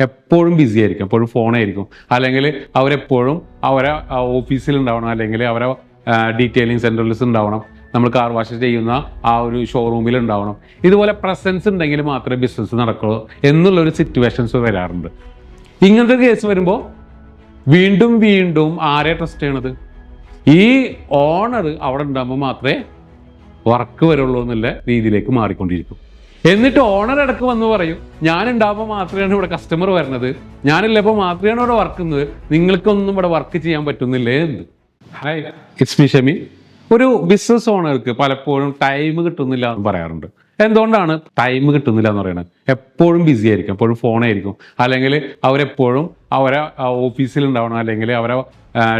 എപ്പോഴും ബിസി ആയിരിക്കും എപ്പോഴും ഫോണായിരിക്കും അല്ലെങ്കിൽ അവരെപ്പോഴും അവരെ ഓഫീസിൽ ഉണ്ടാവണം അല്ലെങ്കിൽ അവരെ ഡീറ്റെയിലിംഗ് സെന്ററിൽസ് ഉണ്ടാവണം. നമ്മൾ കാർ വാഷ് ചെയ്യുന്ന ആ ഒരു ഷോറൂമിൽ ഉണ്ടാവണം. ഇതുപോലെ പ്രസൻസ് ഉണ്ടെങ്കിൽ മാത്രമേ ബിസിനസ് നടക്കുള്ളൂ എന്നുള്ളൊരു സിറ്റുവേഷൻസ് വരാറുണ്ട്. ഇങ്ങനത്തെ കേസ് വരുമ്പോൾ വീണ്ടും വീണ്ടും ആരെ ട്രസ്റ്റ് ചെയ്യണത്? ഈ ഓണർ അവിടെ ഉണ്ടാകുമ്പോൾ മാത്രമേ വർക്ക് വരുള്ളൂ എന്നുള്ള രീതിയിലേക്ക് മാറിക്കൊണ്ടിരിക്കും. എന്നിട്ട് ഓണർ ഇടയ്ക്ക് വന്ന് പറയും ഞാൻ ഉണ്ടാകുമ്പോൾ മാത്രമാണ് ഇവിടെ കസ്റ്റമർ വരുന്നത്. ഞാനില്ലപ്പോൾ മാത്രമാണ് ഇവിടെ വർക്കുന്നത് നിങ്ങൾക്കൊന്നും ഇവിടെ വർക്ക് ചെയ്യാൻ പറ്റുന്നില്ലേ? എന്ന്. ഹായ് ഇറ്റ്സ് മി ഷമി ഒരു ബിസിനസ് ഓണർക്ക് പലപ്പോഴും ടൈം കിട്ടുന്നില്ല എന്ന് പറയാറുണ്ട്. എന്തുകൊണ്ടാണ് ടൈം കിട്ടുന്നില്ല എന്ന് പറയുന്നത് എപ്പോഴും ബിസി ആയിരിക്കും എപ്പോഴും ഫോണായിരിക്കും അല്ലെങ്കിൽ അവരെപ്പോഴും അവരെ ഓഫീസിൽ ഉണ്ടാവണം അല്ലെങ്കിൽ അവരെ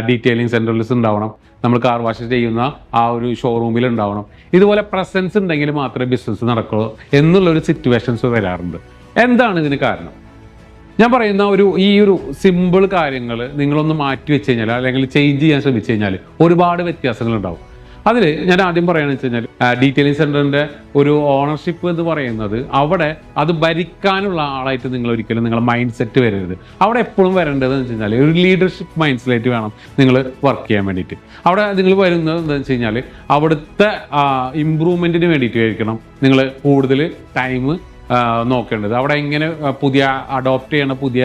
ഡീറ്റെയിലിംഗ് സെന്ററിൽസ് ഉണ്ടാവണം. നമ്മൾ കാർ വാഷ് ചെയ്യുന്ന ആ ഒരു ഷോറൂമിൽ ഉണ്ടാവണം. ഇതുപോലെ പ്രസൻസ് ഉണ്ടെങ്കിൽ മാത്രമേ ബിസിനസ് നടക്കുള്ളൂ എന്നുള്ളൊരു സിറ്റുവേഷൻസ് വരാറുണ്ട്. എന്താണ് ഇതിന് കാരണം? ഞാൻ പറയുന്ന ഒരു ഈ ഒരു സിമ്പിൾ കാര്യങ്ങൾ നിങ്ങളൊന്ന് മാറ്റി വെച്ച് കഴിഞ്ഞാൽ അല്ലെങ്കിൽ ചേഞ്ച് ചെയ്യാൻ ശ്രമിച്ചു കഴിഞ്ഞാൽ ഒരുപാട് വ്യത്യാസങ്ങൾ ഉണ്ടാവും അതിൽ ഞാൻ ആദ്യം പറയുകയെന്ന് വെച്ച് കഴിഞ്ഞാൽ ഡീറ്റെയിലിംഗ് സെന്ററിന്റെ ഒരു ഓണർഷിപ്പ് എന്ന് പറയുന്നത് അവിടെ അത് ഭരിക്കാനുള്ള ആളായിട്ട് നിങ്ങൾ ഒരിക്കലും നിങ്ങളുടെ മൈൻഡ് സെറ്റ് വരരുത്. അവിടെ എപ്പോഴും വരേണ്ടത് എന്ന് വെച്ച് കഴിഞ്ഞാൽ ഒരു ലീഡർഷിപ്പ് മൈൻഡ് സെറ്റ് വേണം നിങ്ങൾ വർക്ക് ചെയ്യാൻ വേണ്ടിയിട്ട്. അവിടെ നിങ്ങൾ വരുന്നത് എന്താണെന്ന് വെച്ച് കഴിഞ്ഞാൽ അവിടുത്തെ ഇമ്പ്രൂവ്മെന്റിന് വേണ്ടിയിട്ട് ആയിരിക്കണം നിങ്ങൾ കൂടുതൽ ടൈം നോക്കേണ്ടത്. അവിടെ എങ്ങനെ പുതിയ അഡോപ്റ്റ് ചെയ്യണ പുതിയ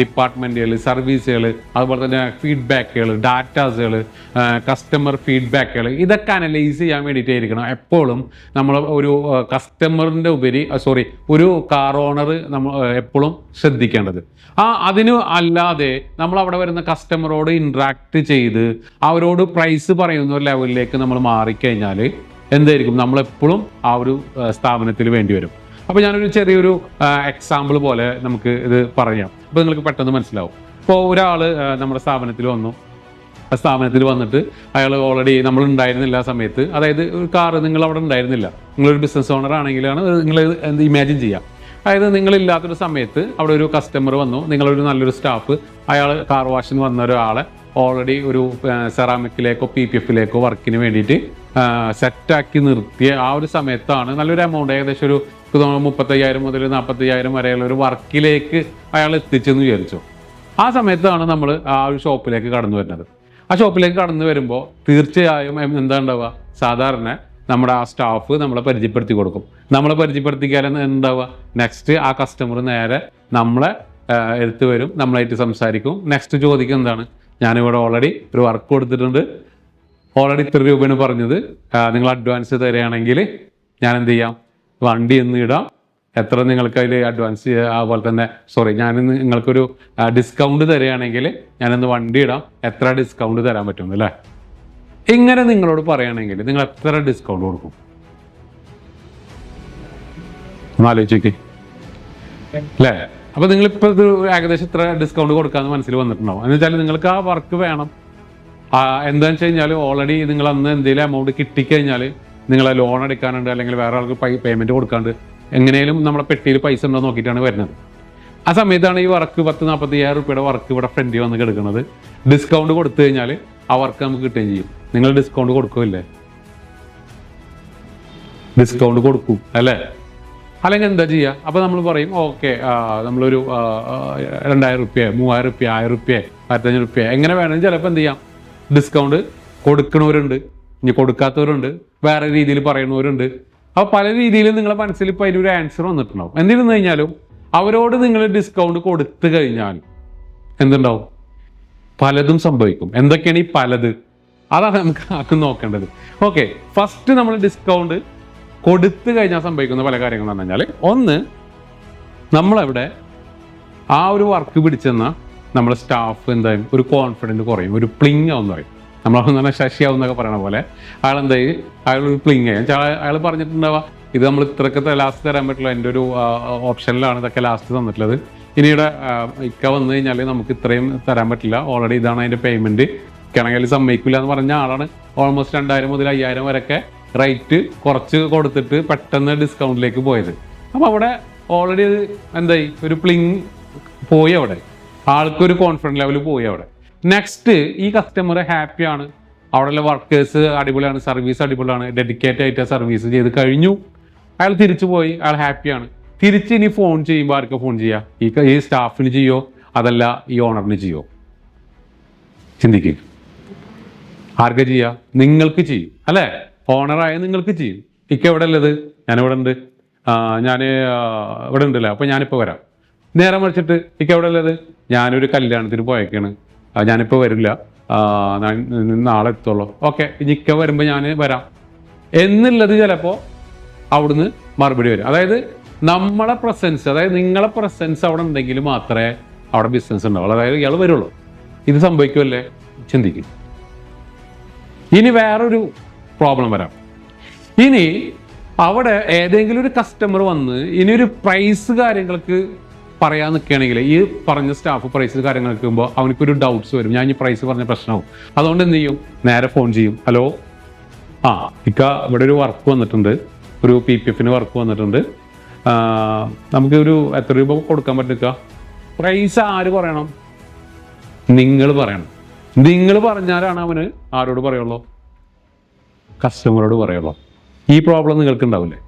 ഡിപ്പാർട്ട്മെന്റുകൾ സർവീസുകൾ അതുപോലെ തന്നെ ഫീഡ്ബാക്കുകൾ ഡാറ്റാസുകൾ കസ്റ്റമർ ഫീഡ്ബാക്കുകൾ ഇതൊക്കെ അനലൈസ് ചെയ്യാൻ വേണ്ടിയിട്ടായിരിക്കണം. എപ്പോഴും നമ്മൾ ഒരു കസ്റ്റമറിന്റെ ഉപരി സോറി ഒരു കാർ ഓണർ നമ്മൾ എപ്പോഴും ശ്രദ്ധിക്കേണ്ടത്. ആ അതിന് അല്ലാതെ നമ്മൾ അവിടെ വരുന്ന കസ്റ്റമറോട് ഇൻട്രാക്ട് ചെയ്ത് അവരോട് പ്രൈസ് പറയുന്ന ഒരു ലെവലിലേക്ക് നമ്മൾ മാറിക്കഴിഞ്ഞാൽ എന്തായിരിക്കും? നമ്മളെപ്പോഴും ആ ഒരു സ്ഥാപനത്തിൽ വേണ്ടി വരും. അപ്പോൾ ഞാനൊരു ചെറിയൊരു എക്സാമ്പിൾ പോലെ നമുക്ക് ഇത് പറയാം. അപ്പോൾ നിങ്ങൾക്ക് പെട്ടെന്ന് മനസ്സിലാവും. ഇപ്പോൾ ഒരാൾ നമ്മുടെ സ്ഥാപനത്തിൽ വന്നു. സ്ഥാപനത്തിൽ വന്നിട്ട് അയാൾ ഓൾറെഡി നമ്മൾ ഉണ്ടായിരുന്നില്ല ആ സമയത്ത്. അതായത് ഒരു കാറ് നിങ്ങൾ അവിടെ ഉണ്ടായിരുന്നില്ല. നിങ്ങളൊരു ബിസിനസ് ഓണർ ആണെങ്കിലാണ് നിങ്ങൾ എന്ത് ഇമാജിൻ ചെയ്യാം. അതായത് നിങ്ങളില്ലാത്തൊരു സമയത്ത് അവിടെ ഒരു കസ്റ്റമർ വന്നു. നിങ്ങളൊരു നല്ലൊരു സ്റ്റാഫ് അയാൾ കാർ വാഷിന് വന്ന ഒരാളെ ഓൾറെഡി ഒരു സെറാമിക്കിലേക്കോ പി പി എഫിലേക്കോ വർക്കിന് വേണ്ടിയിട്ട് സെറ്റാക്കി നിർത്തിയ ആ ഒരു സമയത്താണ് നല്ലൊരു എമൗണ്ട് ഏകദേശം ഒരു മുപ്പത്തയ്യായിരം മുതൽ നാൽപ്പത്തയ്യായിരം വരെയുള്ള ഒരു വർക്കിലേക്ക് അയാൾ എത്തിച്ചെന്ന് വിചാരിച്ചു. ആ സമയത്താണ് നമ്മൾ ആ ഒരു ഷോപ്പിലേക്ക് കടന്നു വരുന്നത്. ആ ഷോപ്പിലേക്ക് കടന്നു വരുമ്പോൾ തീർച്ചയായും എന്താ ഉണ്ടാവുക സാധാരണ നമ്മുടെ ആ സ്റ്റാഫ് നമ്മളെ പരിചയപ്പെടുത്തി കൊടുക്കും. നമ്മളെ പരിചയപ്പെടുത്തിക്കാൻ എന്താവുക? നെക്സ്റ്റ് ആ കസ്റ്റമർ നേരെ നമ്മളെ എടുത്ത് വരും നമ്മളായിട്ട് സംസാരിക്കും. നെക്സ്റ്റ് ചോദിക്കും എന്താണ്? ഞാനിവിടെ ഓൾറെഡി ഒരു വർക്ക് കൊടുത്തിട്ടുണ്ട്. ഓൾറെഡി ഇത്ര രൂപയാണ് പറഞ്ഞത്. നിങ്ങൾ അഡ്വാൻസ് തരികയാണെങ്കിൽ ഞാൻ എന്ത് ചെയ്യാം? വണ്ടി എന്ന് ഇടാം. എത്ര നിങ്ങൾക്ക് അതിൽ അഡ്വാൻസ് അതുപോലെ തന്നെ സോറി ഞാൻ നിങ്ങൾക്കൊരു ഡിസ്കൗണ്ട് തരികയാണെങ്കിൽ ഞാനൊന്ന് വണ്ടി ഇടാം. എത്ര ഡിസ്കൗണ്ട് തരാൻ പറ്റും അല്ലേ? ഇങ്ങനെ നിങ്ങളോട് പറയുകയാണെങ്കിൽ നിങ്ങൾ എത്ര ഡിസ്കൗണ്ട് കൊടുക്കും? ആലോചിച്ചേക്ക് ആലോചിച്ച് അല്ലേ? അപ്പൊ നിങ്ങൾ ഇത് ഏകദേശം ഇത്ര ഡിസ്കൗണ്ട് കൊടുക്കാന്ന് മനസ്സിൽ വന്നിട്ടുണ്ടാവും. എന്ന് വെച്ചാൽ നിങ്ങൾക്ക് ആ വർക്ക് വേണം. ആ, എന്താന്ന് വെച്ച് കഴിഞ്ഞാൽ ഓൾറെഡി നിങ്ങൾ അന്ന് എന്തെങ്കിലും എമൗണ്ട് കിട്ടിക്കഴിഞ്ഞാൽ നിങ്ങൾ ലോൺ എടുക്കാനുണ്ട് അല്ലെങ്കിൽ വേറെ ആൾക്ക് പേയ്മെന്റ് കൊടുക്കാണ്ട് എങ്ങനെയും നമ്മുടെ പെട്ടിയിൽ പൈസ ഉണ്ടോ നോക്കിയിട്ടാണ് വരുന്നത്. ആ സമയത്താണ് ഈ വർക്ക് പത്ത് നാൽപ്പത്തി അയ്യായിരം റുപ്യയുടെ വർക്ക് ഇവിടെ ഫ്രണ്ടിൽ വന്ന് കിടക്കുന്നത് ഡിസ്കൗണ്ട് കൊടുത്തു കഴിഞ്ഞാൽ ആ വർക്ക് നമുക്ക് കിട്ടുകയും ചെയ്യും. നിങ്ങൾ ഡിസ്കൗണ്ട് കൊടുക്കുമല്ലേ ഡിസ്കൗണ്ട് കൊടുക്കും അല്ലേ? അല്ലെങ്കിൽ എന്താ ചെയ്യുക അപ്പോൾ നമ്മൾ പറയും ഓക്കെ നമ്മളൊരു രണ്ടായിരം റുപ്യ മൂവായിരം റുപ്യ ആയിരം റുപ്യ ആയിരത്തഞ്ഞൂറ് റുപ്യ എങ്ങനെ വേണമെങ്കിൽ ചിലപ്പോൾ എന്ത് ചെയ്യാം? ഡിസ്കൗണ്ട് കൊടുക്കണവരുണ്ട് ഇനി കൊടുക്കാത്തവരുണ്ട് വേറെ രീതിയിൽ പറയുന്നവരുണ്ട്. അപ്പോൾ പല രീതിയിലും നിങ്ങളെ മനസ്സിൽ ഇപ്പോൾ അതിനൊരു ആൻസർ വന്നിട്ടുണ്ടാവും. എന്തിരുന്നു കഴിഞ്ഞാലും അവരോട് നിങ്ങൾ ഡിസ്കൗണ്ട് കൊടുത്തു കഴിഞ്ഞാൽ എന്തുണ്ടാവും? പലതും സംഭവിക്കും. എന്തൊക്കെയാണ് ഈ പലത്? അതാണ് നമുക്ക് ആക്കും നോക്കേണ്ടത്. ഓക്കെ ഫസ്റ്റ് നമ്മൾ ഡിസ്കൗണ്ട് കൊടുത്തു കഴിഞ്ഞാൽ സംഭവിക്കുന്ന പല കാര്യങ്ങൾ എന്ന് കഴിഞ്ഞാൽ ഒന്ന് നമ്മളവിടെ ആ ഒരു വർക്ക് പിടിച്ചെന്ന നമ്മുടെ സ്റ്റാഫ് എന്തായാലും ഒരു കോൺഫിഡന്റ് കുറയും ഒരു പ്ലിങ് ആവും പറയും. നമ്മളെന്ന് പറഞ്ഞാൽ ശശിയാവും എന്നൊക്കെ പറയണ പോലെ അയാൾ എന്തായി അയാൾ ഒരു പ്ലിങ് ആയി. അയാൾ പറഞ്ഞിട്ടുണ്ടാവുക ഇത് നമ്മൾ ഇത്രയൊക്കെ ലാസ്റ്റ് തരാൻ പറ്റില്ല എന്റെ ഒരു ഓപ്ഷനിലാണ് ഇതൊക്കെ ലാസ്റ്റ് തന്നിട്ടുള്ളത്. ഇനിയുടെ ഇക്ക വന്നു കഴിഞ്ഞാൽ നമുക്ക് ഇത്രയും തരാൻ പറ്റില്ല. ഓൾറെഡി ഇതാണ് അതിന്റെ പേയ്മെന്റ് കിണങ്ങിൽ സമ്മതിക്കില്ല എന്ന് പറഞ്ഞ ആളാണ്. ഓൾമോസ്റ്റ് രണ്ടായിരം മുതൽ അയ്യായിരം വരെയൊക്കെ റേറ്റ് കുറച്ച് കൊടുത്തിട്ട് പെട്ടെന്ന് ഡിസ്കൗണ്ടിലേക്ക് പോയത്. അപ്പോൾ അവിടെ ഓൾറെഡി എന്തായി? ഒരു പ്ലിങ് പോയി അവിടെ. ആൾക്കൊരു കോൺഫിഡൻസ് ലെവൽ പോയി അവിടെ. നെക്സ്റ്റ് ഈ കസ്റ്റമർ ഹാപ്പിയാണ് അവിടെയുള്ള വർക്കേഴ്സ് അടിപൊളിയാണ് സർവീസ് അടിപൊളിയാണ് ഡെഡിക്കേറ്റ് ആയിട്ട് സർവീസ് ചെയ്ത് കഴിഞ്ഞു. അയാൾ തിരിച്ചു പോയി അയാൾ ഹാപ്പിയാണ് തിരിച്ച് ഇനി ഫോൺ ചെയ്യുമ്പോൾ ആർക്കാ ഫോൺ ചെയ്യുക ഈ ഈ സ്റ്റാഫിന് ചെയ്യോ? അതല്ല ഈ ഓണറിന് ചെയ്യോ? ചിന്തിക്കുക ആർക്കാ ചെയ്യുക നിങ്ങൾക്ക് ചെയ്യും. അല്ലേ? ഓണറായ നിങ്ങൾക്ക് ചെയ്യും. ഇക്ക എവിടെ ഉള്ളത് ഞാൻ ഇവിടെ ഉണ്ട് ഞാൻ ഇവിടെ ഉണ്ടല്ലോ അപ്പോൾ ഞാനിപ്പോൾ വരാം. നേരെ മറിച്ചിട്ട് ഇക്ക എവിടെ ഉള്ളത്? ഞാനൊരു കല്യാണത്തിന് പോയേക്കാണ്. ഞാനിപ്പോൾ വരില്ല. നാളെ എത്തുള്ളൂ. ഓക്കെ ഇനിക്ക വരുമ്പോൾ ഞാൻ വരാം. എന്നുള്ളത് ചിലപ്പോൾ അവിടുന്ന് മറുപടി വരും. അതായത് നമ്മളെ പ്രസൻസ് അതായത് നിങ്ങളെ പ്രസൻസ് അവിടെ ഉണ്ടെങ്കിൽ മാത്രമേ അവിടെ ബിസിനസ് ഉണ്ടാവുള്ളൂ. അതായത് ഇയാൾ വരുള്ളൂ. ഇത് സംഭവിക്കുമല്ലേ ചിന്തിക്കും. ഇനി വേറൊരു പ്രോബ്ലം വരാം. ഇനി അവിടെ ഏതെങ്കിലും ഒരു കസ്റ്റമർ വന്ന് ഇനി ഒരു പ്രൈസ് കാര്യങ്ങൾക്ക് പറയാൻ നിൽക്കുകയാണെങ്കിൽ ഈ പറഞ്ഞ സ്റ്റാഫ് പ്രൈസ് കാര്യങ്ങൾ നിൽക്കുമ്പോൾ അവനക്കൊരു ഡൗട്ട്സ് വരും. ഞാൻ ഈ പ്രൈസ് പറഞ്ഞ പ്രശ്നമാവും. അതുകൊണ്ട് എന്ത് ചെയ്യും? നേരെ ഫോൺ ചെയ്യും. ഹലോ ആ ഇക്ക ഇവിടെ ഒരു വർക്ക് വന്നിട്ടുണ്ട്. ഒരു പി പി എഫിന് വർക്ക് വന്നിട്ടുണ്ട്. നമുക്ക് ഒരു എത്ര രൂപ കൊടുക്കാൻ പറ്റുക പ്രൈസ് ആര് പറയണം? നിങ്ങൾ പറയണം. നിങ്ങൾ പറഞ്ഞാലാണ് അവന് ആരോട് പറയുള്ളൂ? കസ്റ്റമറോട് പറയുള്ളൂ. ഈ പ്രോബ്ലം നിങ്ങൾക്ക് ഉണ്ടാവില്ലേ?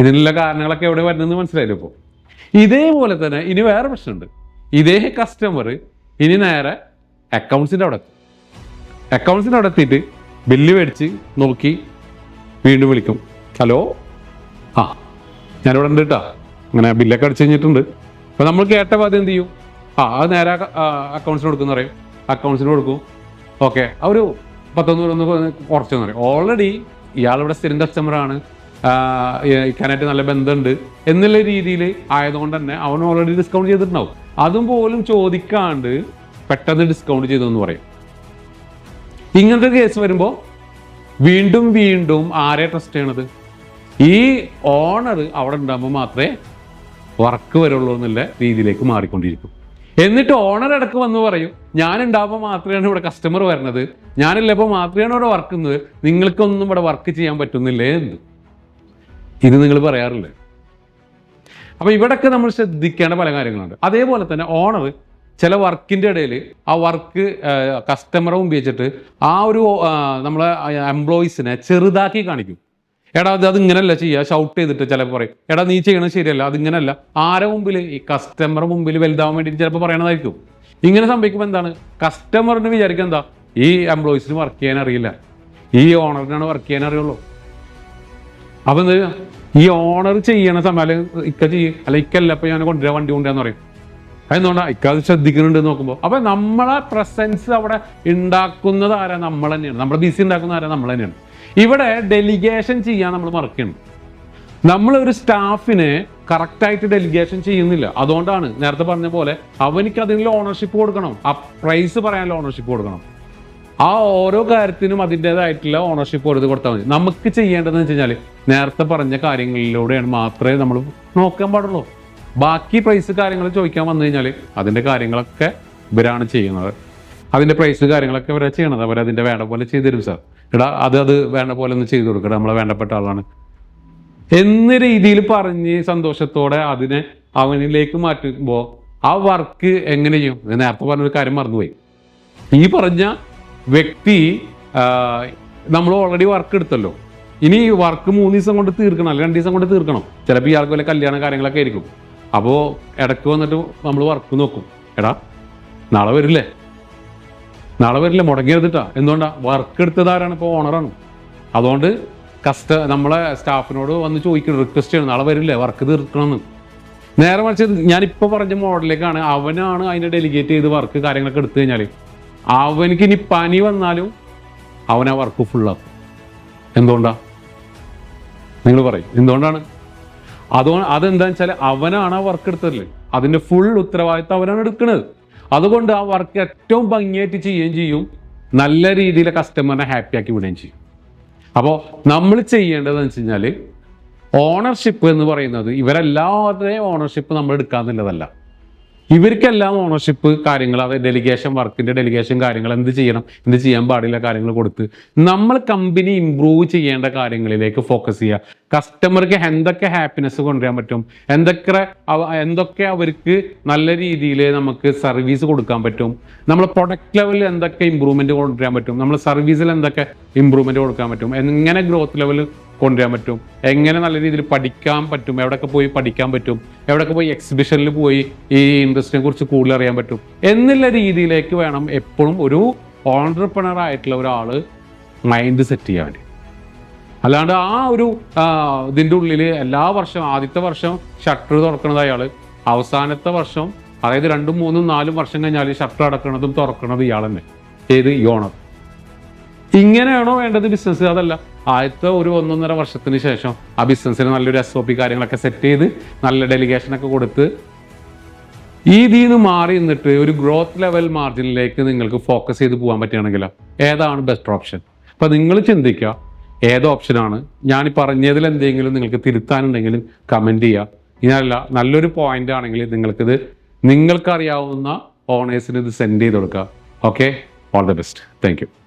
ഇതിനുള്ള കാരണങ്ങളൊക്കെ എവിടെ വരുന്നത് മനസ്സിലായില്ലേ ഇപ്പോൾ ഇതേപോലെ തന്നെ ഇനി വേറെ പ്രശ്നമുണ്ട്. ഇതേ കസ്റ്റമർ ഇനി നേരെ അക്കൗണ്ട്സിന്റെ അവിടെ എത്തും. അക്കൗണ്ട്സിന്റെ അവിടെ എത്തിയിട്ട് ബില്ല് മേടിച്ച് നോക്കി വീണ്ടും വിളിക്കും. ഹലോ ആ ഞാനിവിടെ ഉണ്ട് കേട്ടോ അങ്ങനെ ബില്ലൊക്കെ അടിച്ചു കഴിഞ്ഞിട്ടുണ്ട്. അപ്പോൾ നമ്മൾ കേട്ട പാതി എന്ത് ചെയ്യും? ആ അത് നേരെ അക്കൗണ്ട്സിന് കൊടുക്കുന്ന പറയും. അക്കൗണ്ട്സിന് കൊടുക്കും. ഓക്കെ ആ ഒരു പത്തൊന്ന് ഒന്ന് കുറച്ചെന്ന് പറയും. ഓൾറെഡി ഇയാളിവിടെ സ്ഥിരം കസ്റ്റമറാണ് ഇക്കാനായിട്ട് നല്ല ബന്ധമുണ്ട് എന്നുള്ള രീതിയിൽ ആയതുകൊണ്ട് തന്നെ അവൻ ഓൾറെഡി ഡിസ്കൗണ്ട് ചെയ്തിട്ടുണ്ടാവും. അതും പോലും ചോദിക്കാണ്ട് പെട്ടെന്ന് ഡിസ്കൗണ്ട് ചെയ്തു എന്ന് പറയും. ഇങ്ങനത്തെ കേസ് വരുമ്പോൾ വീണ്ടും വീണ്ടും ആരെ ട്രസ്റ്റ് ചെയ്യണത്? ഈ ഓണർ അവിടെ ഉണ്ടാകുമ്പോൾ മാത്രമേ വർക്ക് വരുള്ളൂ എന്നുള്ള രീതിയിലേക്ക് മാറിക്കൊണ്ടിരിക്കും. എന്നിട്ട് ഓണർ ഇടയ്ക്ക് വന്ന് പറയും ഞാൻ ഉണ്ടാകുമ്പോൾ മാത്രമാണ് ഇവിടെ കസ്റ്റമർ വരുന്നത് ഞാനില്ലപ്പോൾ മാത്രമാണ് ഇവിടെ വർക്കുന്നത് നിങ്ങൾക്കൊന്നും ഇവിടെ വർക്ക് ചെയ്യാൻ പറ്റുന്നില്ലേ? എന്ന്. ഇത് നിങ്ങൾ പറയാറില്ലേ? അപ്പോൾ ഇവിടൊക്കെ നമ്മൾ ശ്രദ്ധിക്കേണ്ട പല കാര്യങ്ങളുണ്ട്. അതേപോലെ തന്നെ ഓണർ ചില വർക്കിന്റെ ഇടയിൽ ആ വർക്ക് കസ്റ്റമറെ ഉപയോഗിച്ചിട്ട് ആ ഒരു നമ്മളെ എംപ്ലോയീസിനെ ചെറുതാക്കി കാണിക്കും. എടാ അത് അതിങ്ങനല്ല ചെയ്യുക ഷൗട്ട് ചെയ്തിട്ട് ചിലപ്പോൾ പറയും. എടാ നീ ചെയ്യണത് ശരിയല്ല അത് ഇങ്ങനല്ല. ആരെ മുമ്പിൽ ഈ കസ്റ്റമറെ മുമ്പിൽ വലുതാവാൻ വേണ്ടിയിട്ട് ചിലപ്പോൾ പറയണതായിരിക്കും. ഇങ്ങനെ സംഭവിക്കുമ്പോൾ എന്താണ്? കസ്റ്റമറിന് വിചാരിക്കുക എന്താ? ഈ എംപ്ലോയീസിന് വർക്ക് ചെയ്യാൻ അറിയില്ല. ഈ ഓണറിനാണ് വർക്ക് ചെയ്യാൻ അറിയുള്ളൂ. അപ്പൊ എന്താ? ഈ ഓണർ ചെയ്യണ സമയം അല്ലെങ്കിൽ ഇക്ക ചെയ്യും അല്ല ഇക്കല്ല ഇപ്പൊ ഞാൻ കൊണ്ടുവരാൻ വണ്ടി കൊണ്ടുവരാന്ന് പറയും. അതെന്തുകൊണ്ടാ? ഇക്ക അത് ശ്രദ്ധിക്കുന്നുണ്ട് നോക്കുമ്പോൾ അപ്പൊ നമ്മളെ പ്രസൻസ് അവിടെ ഉണ്ടാക്കുന്നത് ആരാ? നമ്മൾ തന്നെയാണ്. നമ്മുടെ ബിസി ഉണ്ടാക്കുന്ന ആരാ? നമ്മൾ തന്നെയാണ്. ഇവിടെ ഡെലിഗേഷൻ ചെയ്യാൻ നമ്മൾ മറക്കണം നമ്മൾ ഒരു സ്റ്റാഫിനെ കറക്റ്റായിട്ട് ഡെലിഗേഷൻ ചെയ്യുന്നില്ല. അതുകൊണ്ടാണ് നേരത്തെ പറഞ്ഞ പോലെ അവനിക്ക് അതിനുള്ള ഓണർഷിപ്പ് കൊടുക്കണം. ആ പ്രൈസ് പറയാനുള്ള ഓണർഷിപ്പ് കൊടുക്കണം. ആ ഓരോ കാര്യത്തിനും അതിന്റെതായിട്ടുള്ള ഓണർഷിപ്പ് കൊടുത്ത് കൊടുത്താൽ മതി. നമുക്ക് ചെയ്യേണ്ടതെന്ന് വെച്ച് കഴിഞ്ഞാൽ നേരത്തെ പറഞ്ഞ കാര്യങ്ങളിലൂടെയാണ് മാത്രമേ നമ്മൾ നോക്കാൻ പാടുള്ളൂ. ബാക്കി പ്രൈസ് കാര്യങ്ങൾ ചോദിക്കാൻ വന്നു കഴിഞ്ഞാൽ അതിന്റെ കാര്യങ്ങളൊക്കെ ഇവരാണ് ചെയ്യുന്നത്. അതിന്റെ പ്രൈസ് കാര്യങ്ങളൊക്കെ ഇവരാണ് ചെയ്യണത്. അതിന്റെ വേണ്ട പോലെ ചെയ്തു തരും സാർ എടാ അത് അത് വേണ്ട പോലെ ഒന്ന് ചെയ്തു കൊടുക്കട്ടെ നമ്മളെ വേണ്ടപ്പെട്ട ആളാണ്. എന്ന രീതിയിൽ പറഞ്ഞ് സന്തോഷത്തോടെ അതിനെ അവനിലേക്ക് മാറ്റുമ്പോൾ ആ വർക്ക് എങ്ങനെ ചെയ്യും? നേരത്തെ പറഞ്ഞൊരു കാര്യം മറന്നുപോയി. ഈ പറഞ്ഞ വ്യക്തി നമ്മൾ ഓൾറെഡി വർക്ക് എടുത്തല്ലോ. ഇനി വർക്ക് മൂന്ന് ദിവസം കൊണ്ട് തീർക്കണം അല്ലെങ്കിൽ രണ്ട് ദിവസം കൊണ്ട് തീർക്കണം. ചിലപ്പോൾ ഇയാൾക്ക് വല്ല കല്യാണ കാര്യങ്ങളൊക്കെ ആയിരിക്കും. അപ്പോൾ ഇടയ്ക്ക് വന്നിട്ട് നമ്മൾ വർക്ക് നോക്കും. എടാ നാളെ വരില്ലേ? നാളെ വരില്ല? മുടങ്ങിയെടുത്തിട്ടാ. എന്തുകൊണ്ടാ? വർക്ക് എടുത്തത് ആരാണ്? ഇപ്പോൾ ഓണറാണ് അതുകൊണ്ട് കസ്റ്റ നമ്മളെ സ്റ്റാഫിനോട് വന്ന് ചോദിക്കണം റിക്വസ്റ്റ് ചെയ്യണം. നാളെ വരില്ലേ? വർക്ക് തീർക്കണമെന്ന്. നേരെ മറിച്ച് ഞാനിപ്പോൾ പറഞ്ഞ മോഡലിലേക്കാണ് അവനാണ് അതിനെ ഡെലിഗേറ്റ് ചെയ്ത് വർക്ക് കാര്യങ്ങളൊക്കെ എടുത്തു കഴിഞ്ഞാൽ അവനിക്ക് ഇനി പനി വന്നാലും അവൻ ആ വർക്ക് ഫുള്ളാക്കും എന്തുകൊണ്ടാ? നിങ്ങൾ പറയും. എന്തുകൊണ്ടാണ്? അതുകൊണ്ട് അതെന്താന്ന് വെച്ചാൽ അവനാണ് ആ വർക്ക് എടുത്തതല്ലേ അതിന്റെ ഫുൾ ഉത്തരവാദിത്തം അവനാണ് എടുക്കുന്നത് അതുകൊണ്ട് ആ വർക്ക് ഏറ്റവും ഭംഗിയായിട്ട് ചെയ്യുകയും ചെയ്യും. നല്ല രീതിയിൽ കസ്റ്റമറിനെ ഹാപ്പിയാക്കി വിടുകയും ചെയ്യും. അപ്പോൾ നമ്മൾ ചെയ്യേണ്ടതെന്ന് വെച്ച് കഴിഞ്ഞാൽ ഓണർഷിപ്പ് എന്ന് പറയുന്നത് ഇവരെല്ലാവരുടെയും ഓണർഷിപ്പ് നമ്മൾ എടുക്കാന്നുള്ളതല്ല ഇവർക്കെല്ലാം ഓണർഷിപ്പ് കാര്യങ്ങൾ അതായത് ഡെലിഗേഷൻ വർക്കിന്റെ ഡെലിഗേഷൻ കാര്യങ്ങൾ എന്ത് ചെയ്യണം എന്ത് ചെയ്യാൻ പാടില്ല കാര്യങ്ങൾ കൊടുത്ത് നമ്മൾ കമ്പനി ഇമ്പ്രൂവ് ചെയ്യേണ്ട കാര്യങ്ങളിലേക്ക് ഫോക്കസ് ചെയ്യുക. കസ്റ്റമർക്ക് എന്തൊക്കെ ഹാപ്പിനെസ് കൊണ്ടുവരാൻ പറ്റും എന്തൊക്കെ എന്തൊക്കെ അവർക്ക് നല്ല രീതിയിൽ നമുക്ക് സർവീസ് കൊടുക്കാൻ പറ്റും നമ്മൾ പ്രൊഡക്റ്റ് ലെവലിൽ എന്തൊക്കെ ഇമ്പ്രൂവ്മെന്റ് കൊണ്ടുവരാൻ പറ്റും നമ്മൾ സർവീസിൽ എന്തൊക്കെ ഇമ്പ്രൂവ്മെന്റ് കൊടുക്കാൻ പറ്റും എങ്ങനെ ഗ്രോത്ത് ലെവൽ കൊണ്ടുവരാൻ പറ്റും. എങ്ങനെ നല്ല രീതിയിൽ പഠിക്കാൻ പറ്റും? എവിടെയൊക്കെ പോയി പഠിക്കാൻ പറ്റും? എവിടെയൊക്കെ പോയി എക്സിബിഷനിൽ പോയി ഈ ഇൻഡസ്ട്രിയെ കുറിച്ച് കൂടുതൽ അറിയാൻ പറ്റും? എന്നുള്ള രീതിയിലേക്ക് വേണം എപ്പോഴും ഒരു ഓണ്ടർപ്രണർ ആയിട്ടുള്ള ഒരാൾ മൈൻഡ് സെറ്റ് ചെയ്യാൻ അല്ലാണ്ട് ആ ഒരു ഇതിന്റെ ഉള്ളിൽ എല്ലാ വർഷവും ആദ്യത്തെ വർഷം ഷട്ടർ തുറക്കുന്നത് അയാൾ അവസാനത്തെ വർഷം അതായത് രണ്ടും മൂന്നും നാലും വർഷം കഴിഞ്ഞാൽ ഷട്ടർ അടക്കണതും തുറക്കണതും ഇയാൾ തന്നെ ഏത്? ഈ ഓണർ. ഇങ്ങനെയാണോ വേണ്ടത് ബിസിനസ് അതല്ല. ആദ്യത്തെ ഒരു ഒന്നൊന്നര വർഷത്തിന് ശേഷം ആ ബിസിനസ്സിന് നല്ലൊരു എസ് ഒ പി കാര്യങ്ങളൊക്കെ സെറ്റ് ചെയ്ത് നല്ല ഡെലിഗേഷനൊക്കെ കൊടുത്ത് ഈ ഇതിൽ നിന്ന് മാറി നിന്നിട്ട് ഒരു ഗ്രോത്ത് ലെവൽ മാർജിനിലേക്ക് നിങ്ങൾക്ക് ഫോക്കസ് ചെയ്ത് പോകാൻ പറ്റുകയാണെങ്കിലോ ഏതാണ് ബെസ്റ്റ് ഓപ്ഷൻ അപ്പം നിങ്ങൾ ചിന്തിക്കുക ഏത് ഓപ്ഷനാണ് ഞാൻ ഈ പറഞ്ഞതിൽ എന്തെങ്കിലും നിങ്ങൾക്ക് തിരുത്താനുണ്ടെങ്കിലും കമന്റ് ചെയ്യുക. ഇതല്ല നല്ലൊരു പോയിന്റ് ആണെങ്കിൽ നിങ്ങൾക്കിത് നിങ്ങൾക്കറിയാവുന്ന ഓണേഴ്സിന് ഇത് സെൻഡ് ചെയ്ത് കൊടുക്കുക. Okay all the best thank